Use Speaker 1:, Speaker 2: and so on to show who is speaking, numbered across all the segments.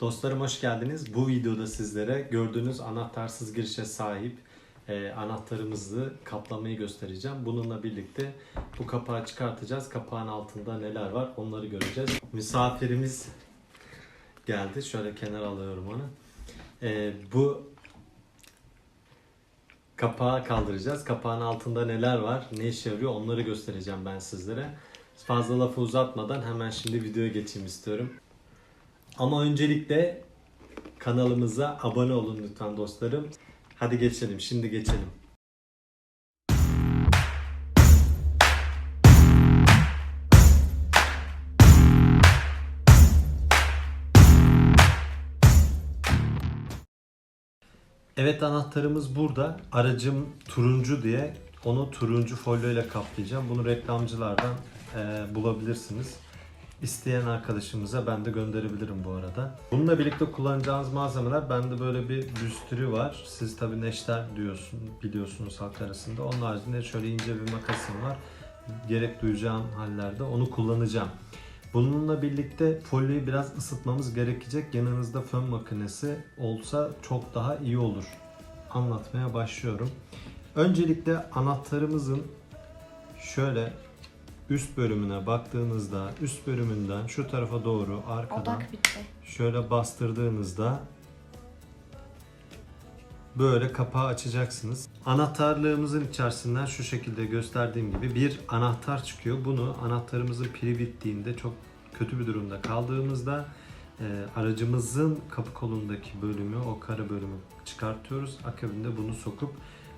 Speaker 1: Dostlarım hoş geldiniz. Bu videoda sizlere gördüğünüz anahtarsız girişe sahip e, anahtarımızı kaplamayı göstereceğim. Bununla birlikte bu kapağı çıkartacağız. Kapağın altında neler var onları göreceğiz. Misafirimiz geldi. Şöyle kenara alıyorum onu. E, bu kapağı kaldıracağız. Kapağın altında neler var, ne işe yarıyor onları göstereceğim ben sizlere. Fazla lafı uzatmadan hemen şimdi videoya geçeyim istiyorum. Ama öncelikle kanalımıza abone olun lütfen dostlarım. Hadi geçelim, şimdi geçelim. Evet anahtarımız burada. Aracım turuncu diye onu turuncu folyo ile kaplayacağım. Bunu reklamcılardan e, bulabilirsiniz. İsteyen arkadaşımıza ben de gönderebilirim bu arada. Bununla birlikte kullanacağınız malzemeler bende böyle bir büstürü var. Siz tabi neşter diyorsun, biliyorsunuz halk arasında. Onun haricinde şöyle ince bir makasım var. Gerek duyacağım hallerde onu kullanacağım. Bununla birlikte folyoyu biraz ısıtmamız gerekecek. Yanınızda fön makinesi olsa çok daha iyi olur. Anlatmaya başlıyorum. Öncelikle anahtarımızın şöyle üst bölümüne baktığınızda üst bölümünden şu tarafa doğru arkadan
Speaker 2: Odak bitti.
Speaker 1: şöyle bastırdığınızda böyle kapağı açacaksınız. Anahtarlığımızın içerisinden şu şekilde gösterdiğim gibi bir anahtar çıkıyor. Bunu anahtarımızın pili bittiğinde çok kötü bir durumda kaldığımızda e, aracımızın kapı kolundaki bölümü, o kara bölümü çıkartıyoruz. Akabinde bunu sokup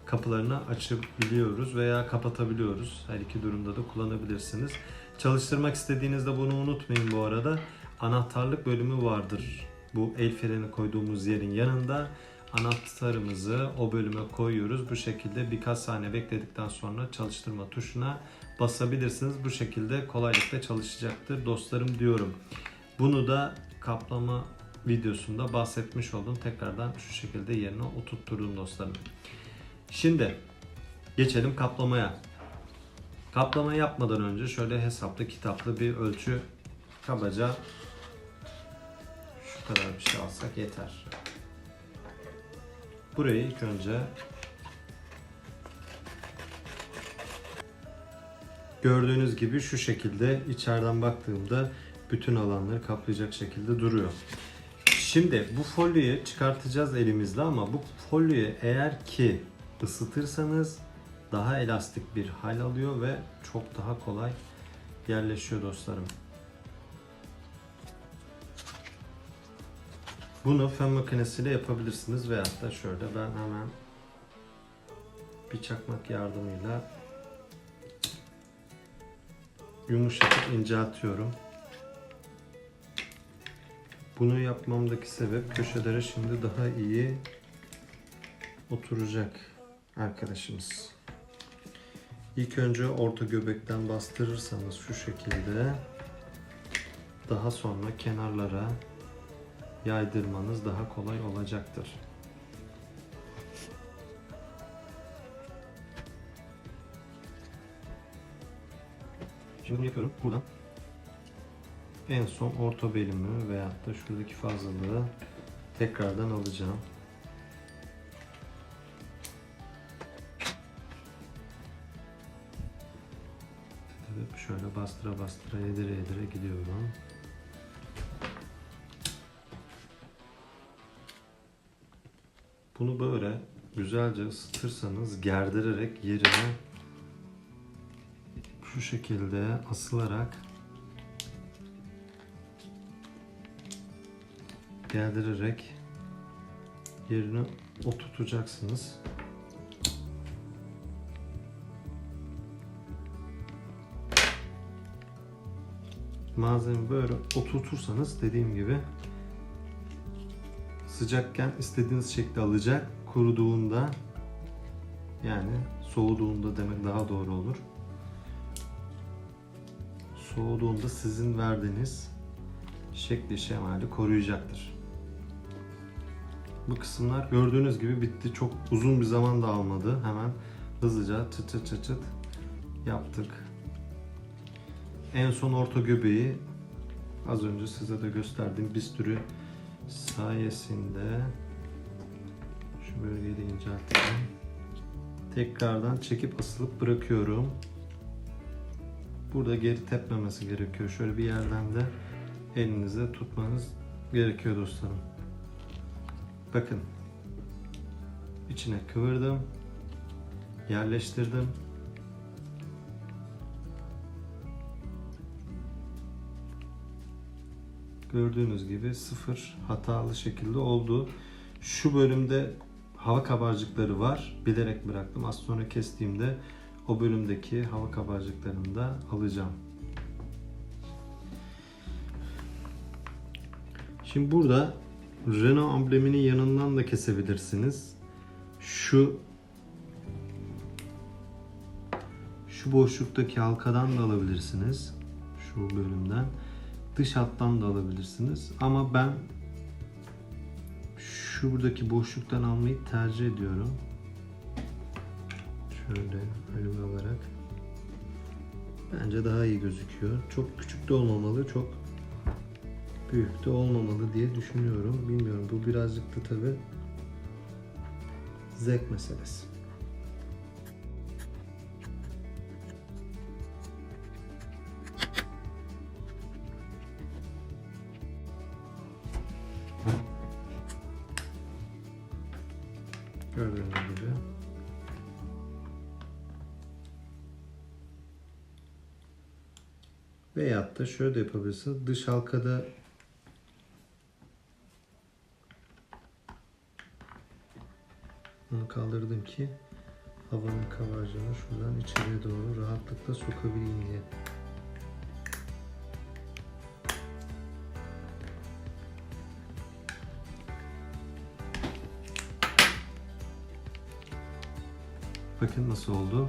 Speaker 1: kapılarını açabiliyoruz veya kapatabiliyoruz. Her iki durumda da kullanabilirsiniz. Çalıştırmak istediğinizde bunu unutmayın bu arada. Anahtarlık bölümü vardır. Bu el freni koyduğumuz yerin yanında anahtarımızı o bölüme koyuyoruz. Bu şekilde birkaç saniye bekledikten sonra çalıştırma tuşuna basabilirsiniz. Bu şekilde kolaylıkla çalışacaktır dostlarım diyorum. Bunu da kaplama videosunda bahsetmiş oldum. Tekrardan şu şekilde yerine oturtturdum dostlarım. Şimdi geçelim kaplamaya. Kaplama yapmadan önce şöyle hesaplı kitaplı bir ölçü kabaca şu kadar bir şey alsak yeter. Burayı ilk önce gördüğünüz gibi şu şekilde içeriden baktığımda bütün alanları kaplayacak şekilde duruyor. Şimdi bu folyoyu çıkartacağız elimizle ama bu folyoyu eğer ki ısıtırsanız daha elastik bir hal alıyor ve çok daha kolay yerleşiyor dostlarım. Bunu fön makinesiyle yapabilirsiniz veyahut da şöyle ben hemen bir çakmak yardımıyla yumuşatıp inceltiyorum. Bunu yapmamdaki sebep köşelere şimdi daha iyi oturacak arkadaşımız. İlk önce orta göbekten bastırırsanız şu şekilde daha sonra kenarlara yaydırmanız daha kolay olacaktır. Şimdi bunu yapıyorum buradan. En son orta belimi veyahut da şuradaki fazlalığı tekrardan alacağım. Şöyle bastıra bastıra yedire yedire gidiyorum. Bunu böyle güzelce ısıtırsanız gerdirerek yerine şu şekilde asılarak gerdirerek yerine oturtacaksınız. Malzeme böyle oturtursanız dediğim gibi sıcakken istediğiniz şekli alacak. Kuruduğunda yani soğuduğunda demek daha doğru olur. Soğuduğunda sizin verdiğiniz şekli şemali koruyacaktır. Bu kısımlar gördüğünüz gibi bitti. Çok uzun bir zaman da almadı. Hemen hızlıca çıt çıt çıt çıt yaptık. En son orta göbeği az önce size de gösterdiğim bistürü sayesinde şu bölgeyi de inceltelim. Tekrardan çekip asılıp bırakıyorum. Burada geri tepmemesi gerekiyor. Şöyle bir yerden de elinizde tutmanız gerekiyor dostlarım. Bakın. İçine kıvırdım. Yerleştirdim. Gördüğünüz gibi sıfır hatalı şekilde oldu. Şu bölümde hava kabarcıkları var. Bilerek bıraktım. Az sonra kestiğimde o bölümdeki hava kabarcıklarını da alacağım. Şimdi burada Renault ambleminin yanından da kesebilirsiniz. Şu şu boşluktaki halkadan da alabilirsiniz. Şu bölümden. Dış hattan da alabilirsiniz. Ama ben şuradaki boşluktan almayı tercih ediyorum. Şöyle önüme alarak. Bence daha iyi gözüküyor. Çok küçük de olmamalı, çok büyük de olmamalı diye düşünüyorum. Bilmiyorum bu birazcık da tabi zevk meselesi. Gördüğünüz gibi. Veyahut da şöyle de yapabilirsiniz. Dış halkada bunu kaldırdım ki havanın kabarcığını şuradan içeriye doğru rahatlıkla sokabileyim diye. Bakın nasıl oldu.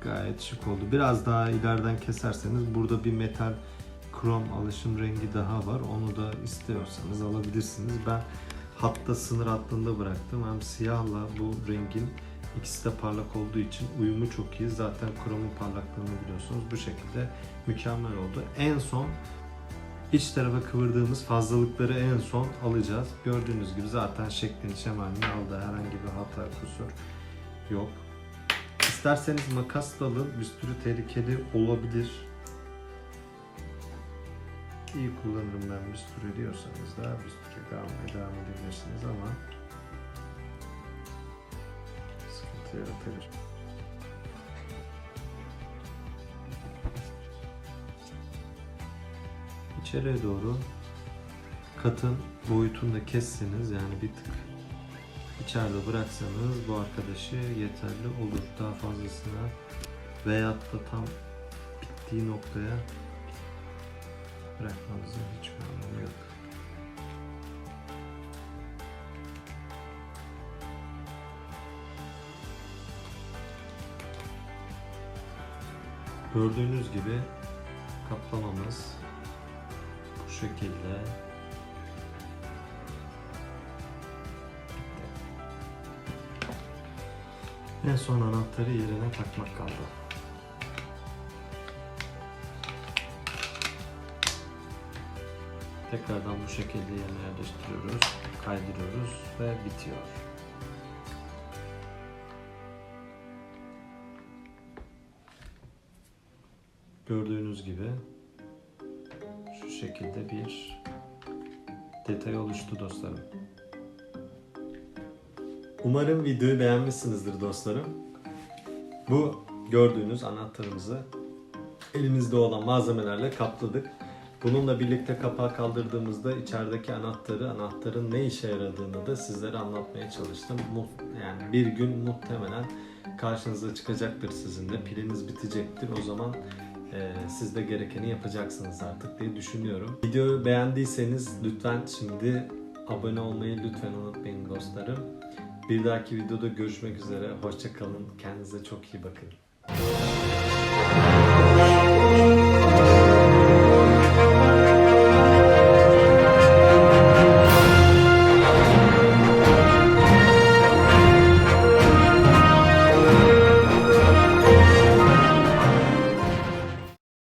Speaker 1: Gayet şık oldu. Biraz daha ileriden keserseniz burada bir metal krom alışım rengi daha var. Onu da istiyorsanız alabilirsiniz. Ben hatta sınır hattında bıraktım. Hem siyahla bu rengin ikisi de parlak olduğu için uyumu çok iyi. Zaten kromun parlaklığını biliyorsunuz. Bu şekilde mükemmel oldu. En son iç tarafa kıvırdığımız fazlalıkları en son alacağız. Gördüğünüz gibi zaten şeklini şemalini aldı. Herhangi bir hata kusur yok. İsterseniz makas da alın. Bir sürü tehlikeli olabilir. İyi kullanırım ben bir sürü diyorsanız da bir sürü almaya devam edebilirsiniz ama sıkıntı yaratabilir. İçeriye doğru katın boyutunu da kesseniz yani bir tık içeride bıraksanız bu arkadaşı yeterli olur. Daha fazlasına veyahut da tam bittiği noktaya bırakmanızın hiçbir anlamı yok. Gördüğünüz gibi kaplamamız bu şekilde En son anahtarı yerine takmak kaldı. Tekrardan bu şekilde yerine yerleştiriyoruz, kaydırıyoruz ve bitiyor. Gördüğünüz gibi şu şekilde bir detay oluştu dostlarım. Umarım videoyu beğenmişsinizdir dostlarım. Bu gördüğünüz anahtarımızı elimizde olan malzemelerle kapladık. Bununla birlikte kapağı kaldırdığımızda içerideki anahtarı, anahtarın ne işe yaradığını da sizlere anlatmaya çalıştım. Yani bir gün muhtemelen karşınıza çıkacaktır sizin de. Piliniz bitecektir. O zaman e, siz de gerekeni yapacaksınız artık diye düşünüyorum. Videoyu beğendiyseniz lütfen şimdi abone olmayı lütfen unutmayın dostlarım. Bir dahaki videoda görüşmek üzere. Hoşçakalın. Kendinize çok iyi bakın.